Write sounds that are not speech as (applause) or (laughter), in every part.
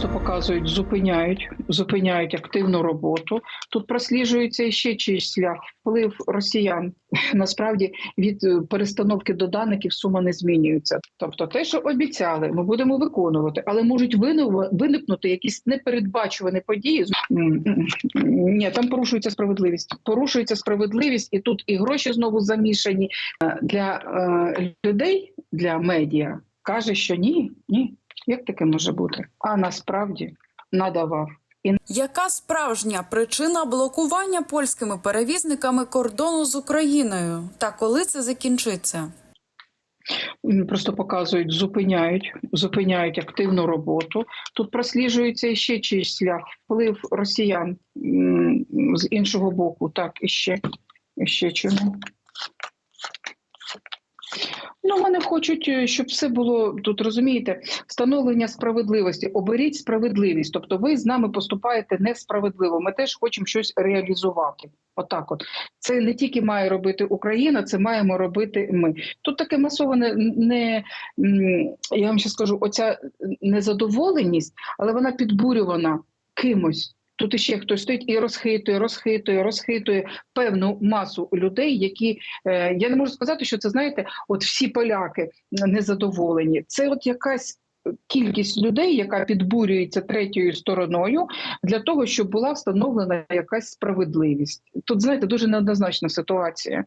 Просто показують, зупиняють, зупиняють активну роботу. Тут просліджується ще чийсь шлях, вплив росіян. (laughs) Насправді від е, перестановки додаників сума не змінюється. Тобто, те, що обіцяли, ми будемо виконувати, але можуть виникнути якісь непередбачувані події. Ні, там порушується справедливість. Порушується справедливість, і тут і гроші знову замішані Е, для е, людей, для медіа каже, що ні, ні. Як таке може бути? А насправді надавав. Яка справжня причина блокування польськими перевізниками кордону з Україною? Та коли це закінчиться? Просто показують, зупиняють, зупиняють активну роботу. Тут просліджується ще чийсь шлях, вплив росіян з іншого боку. Так, і ще, і ще чому. Ну, вони хочуть, е, щоб все було тут, розумієте, встановлення справедливості. Оберіть справедливість. Тобто, ви з нами поступаєте несправедливо. Ми теж хочемо щось реалізувати. Отак, от це не тільки має робити Україна, це маємо робити ми. Тут таке масоване не я вам ще скажу, оця незадоволеність, але вона підбурювана кимось. Тут іще хтось стоїть і розхитує, розхитує, розхитує певну масу людей, які е, я не можу сказати, що це знаєте, от всі поляки незадоволені. Це от якась кількість людей, яка підбурюється третьою стороною для того, щоб була встановлена якась справедливість. Тут знаєте дуже неоднозначна ситуація.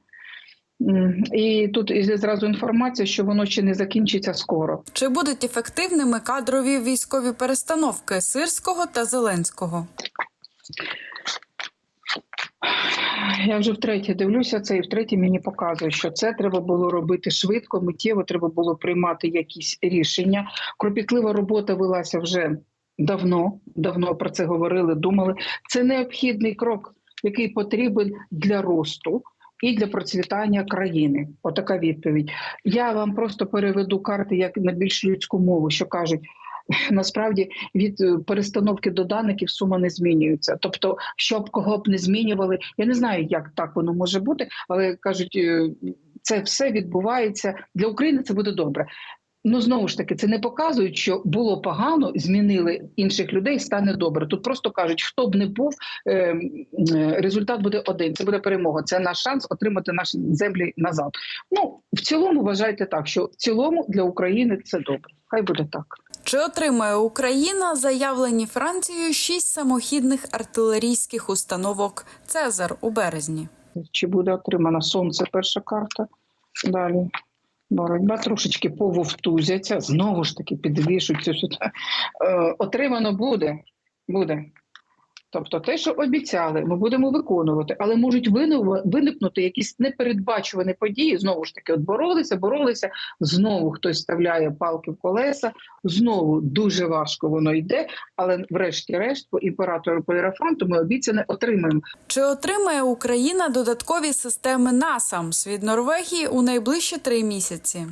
І тут зразу інформація, що воно ще не закінчиться скоро. Чи будуть ефективними кадрові військові перестановки Сирського та Зеленського? Я вже втретє дивлюся це, і втретє мені показує, що це треба було робити швидко, миттєво треба було приймати якісь рішення. Кропітлива робота велася вже давно, давно про це говорили, думали. Це необхідний крок, який потрібен для росту. І для процвітання країни, отака відповідь. Я вам просто переведу карти як на більш людську мову, що кажуть, (laughs) насправді від е, перестановки додаників сума не змінюється. Тобто, щоб кого б не змінювали, я не знаю, як так воно може бути, але кажуть, е, це все відбувається для України. Це буде добре. Ну знову ж таки, це не показують, що було погано, змінили інших людей, стане добре. Тут просто кажуть, хто б не був, е, е, результат буде один. Це буде перемога. Це наш шанс отримати наші землі назад. Ну в цілому вважайте так, що в цілому для України це добре. Хай буде так. Чи отримає Україна заявлені Францією шість самохідних артилерійських установок Цезар у березні? Чи буде отримана сонце? Перша карта. Далі боротьба трошечки пововтузяться. Знову ж таки підвішуться. Е, отримано буде. Буде. Тобто, те, що обіцяли, ми будемо виконувати, але можуть виникнути якісь непередбачувані події. Знову ж таки, от боролися, боролися. Знову хтось вставляє палки в колеса. Знову дуже важко воно йде. Але, врешті-решт, по імператору по Іерофанту ми обіцяне отримаємо. Чи отримає Україна додаткові системи НАСАМС від Норвегії у найближчі три місяці?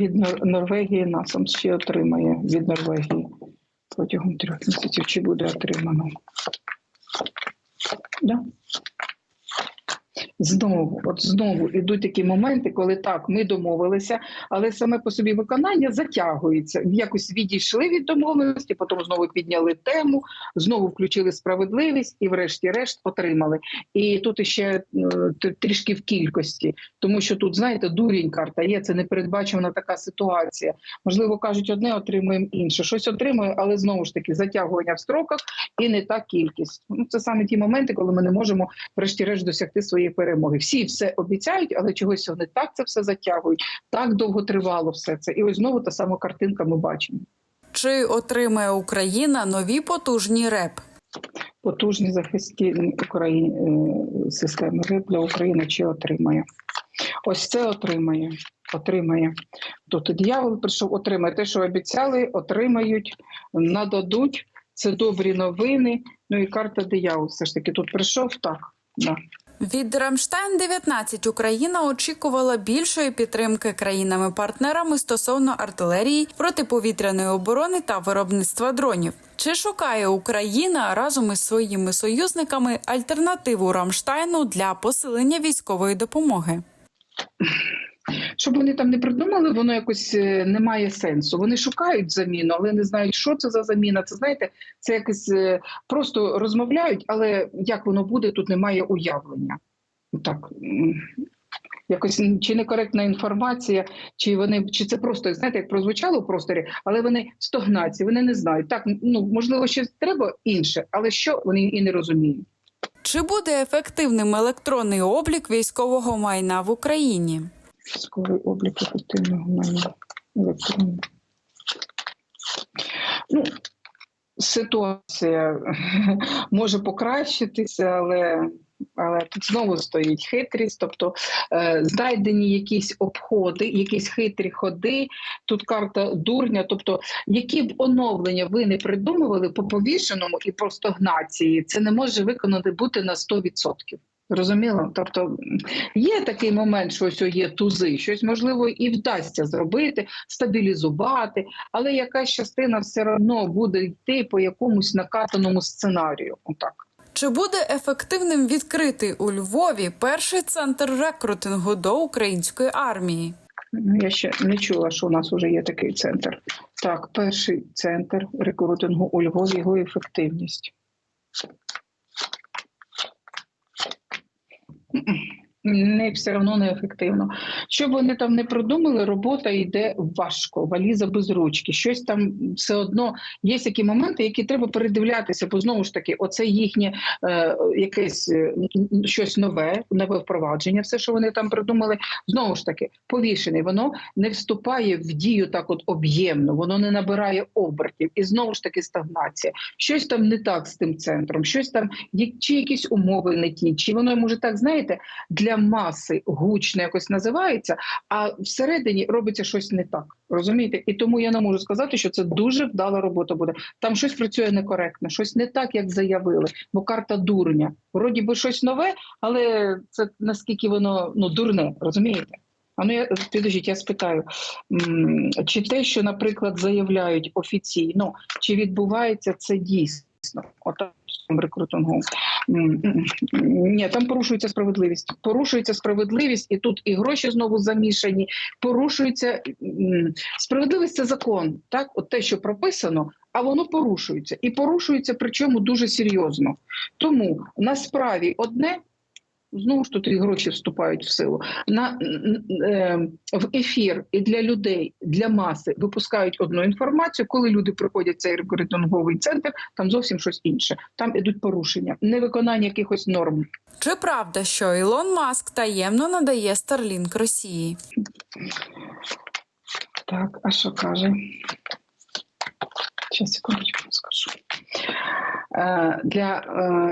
Від Нор- Норвегії насам ще отримає від Норвегії протягом трьох місяців. Чи буде отримано? Да. Знову, от знову ідуть такі моменти, коли так, ми домовилися, але саме по собі виконання затягується. Якось відійшли від домовленості, потім знову підняли тему, знову включили справедливість і, врешті-решт, отримали. І тут іще е, трішки в кількості, тому що тут, знаєте, дурінь карта є, це непередбачена така ситуація. Можливо, кажуть, одне отримуємо інше. Щось отримуємо, але знову ж таки затягування в строках і не та кількість. Ну це саме ті моменти, коли ми не можемо врешті-решт досягти своєї перемоги. Всі все обіцяють, але чогось вони так це все затягують. Так довго тривало все це. І ось знову та сама картинка ми бачимо. Чи отримає Україна нові потужні РЕП? Потужні захисні Україні е, системи РИБ для України чи отримає. Ось це отримає. Отримає. Тут диявол прийшов, отримає те, що обіцяли, отримають, нададуть. Це добрі новини. Ну і карта диявол все ж таки тут прийшов так. Да. Від Рамштайн 19 Україна очікувала більшої підтримки країнами-партнерами стосовно артилерії, протиповітряної оборони та виробництва дронів. Чи шукає Україна разом із своїми союзниками альтернативу Рамштайну для посилення військової допомоги? Щоб вони там не придумали, воно якось е, не має сенсу. Вони шукають заміну, але не знають, що це за заміна. Це знаєте, це якось е, просто розмовляють, але як воно буде, тут немає уявлення. Так. Якось чи некоректна інформація, чи вони чи це просто знаєте, як прозвучало в просторі, але вони стогнації, вони не знають. Так, ну можливо, щось треба інше, але що вони і не розуміють. Чи буде ефективним електронний облік військового майна в Україні? Військовий облік ефективного майна електронний. Ну, ситуація (laughs) може покращитися, але, але тут знову стоїть хитрість, тобто е, знайдені якісь обходи, якісь хитрі ходи. Тут карта дурня. Тобто, які б оновлення ви не придумували по повішеному і по стогнації, це не може виконати бути на 100%. Розуміло? Тобто є такий момент, що ось є тузи, щось можливо і вдасться зробити, стабілізувати, але якась частина все одно буде йти по якомусь накатаному сценарію. Отак. Чи буде ефективним відкритий у Львові перший центр рекрутингу до української армії? Ну, Я ще не чула, що у нас вже є такий центр. Так, перший центр рекрутингу у Львові, його ефективність. Mm-mm. (laughs) Не все одно не ефективно. Що вони там не придумали, робота йде важко, валіза без ручки. Щось там все одно є які моменти, які треба передивлятися, бо знову ж таки, оце їхнє е, якесь е, щось нове, нове впровадження. Все, що вони там придумали, знову ж таки, повішений. Воно не вступає в дію так, от об'ємно, воно не набирає обертів, і знову ж таки стагнація. Щось там не так з тим центром, щось там чи якісь умови не ті, чи воно може так, знаєте, для маси гучно якось називається, а всередині робиться щось не так. Розумієте? І тому я не можу сказати, що це дуже вдала робота буде. Там щось працює некоректно, щось не так, як заявили, бо карта дурня. Вроді би щось нове, але це наскільки воно ну дурне, розумієте? А ну я підождіть, я спитаю, чи те, що, наприклад, заявляють офіційно, чи відбувається це дійсно? Отак з цим рекрутингом. М, м, Ні, там порушується справедливість. Порушується справедливість, і тут і гроші знову замішані. Порушується справедливість це закон. Так, от те, що прописано, а воно порушується. І порушується, причому дуже серйозно. Тому на справі одне. Знову ж тут і гроші вступають в силу. На е, в ефір і для людей, для маси випускають одну інформацію. Коли люди приходять в цей рекрутинговий центр, там зовсім щось інше. Там ідуть порушення, невиконання якихось норм. Чи правда, що Ілон Маск таємно надає Starlink Росії? Так, а що каже? Зараз секундочку скажу. Е, для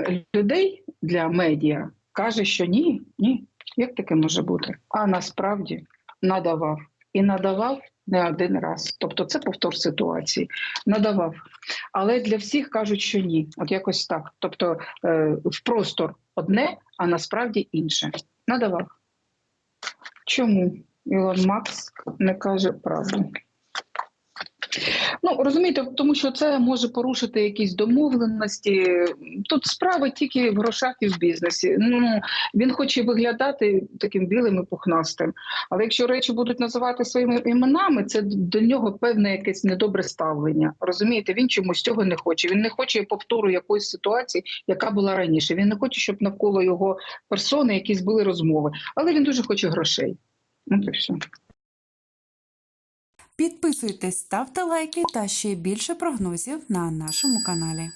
е, людей, для медіа, каже, що ні, ні. Як таке може бути? А насправді надавав. І надавав не один раз. Тобто це повтор ситуації. Надавав. Але для всіх кажуть, що ні. От якось так. Тобто е, в простор одне, а насправді інше. Надавав. Чому Ілон Макс не каже правду? Ну розумієте, тому що це може порушити якісь домовленості. Тут справа тільки в грошах і в бізнесі. Ну він хоче виглядати таким білим і пухнастим. Але якщо речі будуть називати своїми іменами, це до нього певне якесь недобре ставлення. Розумієте, він чомусь цього не хоче. Він не хоче повтору якоїсь ситуації, яка була раніше. Він не хоче, щоб навколо його персони якісь були розмови. Але він дуже хоче грошей. Ну і все. Підписуйтесь, ставте лайки та ще більше прогнозів на нашому каналі.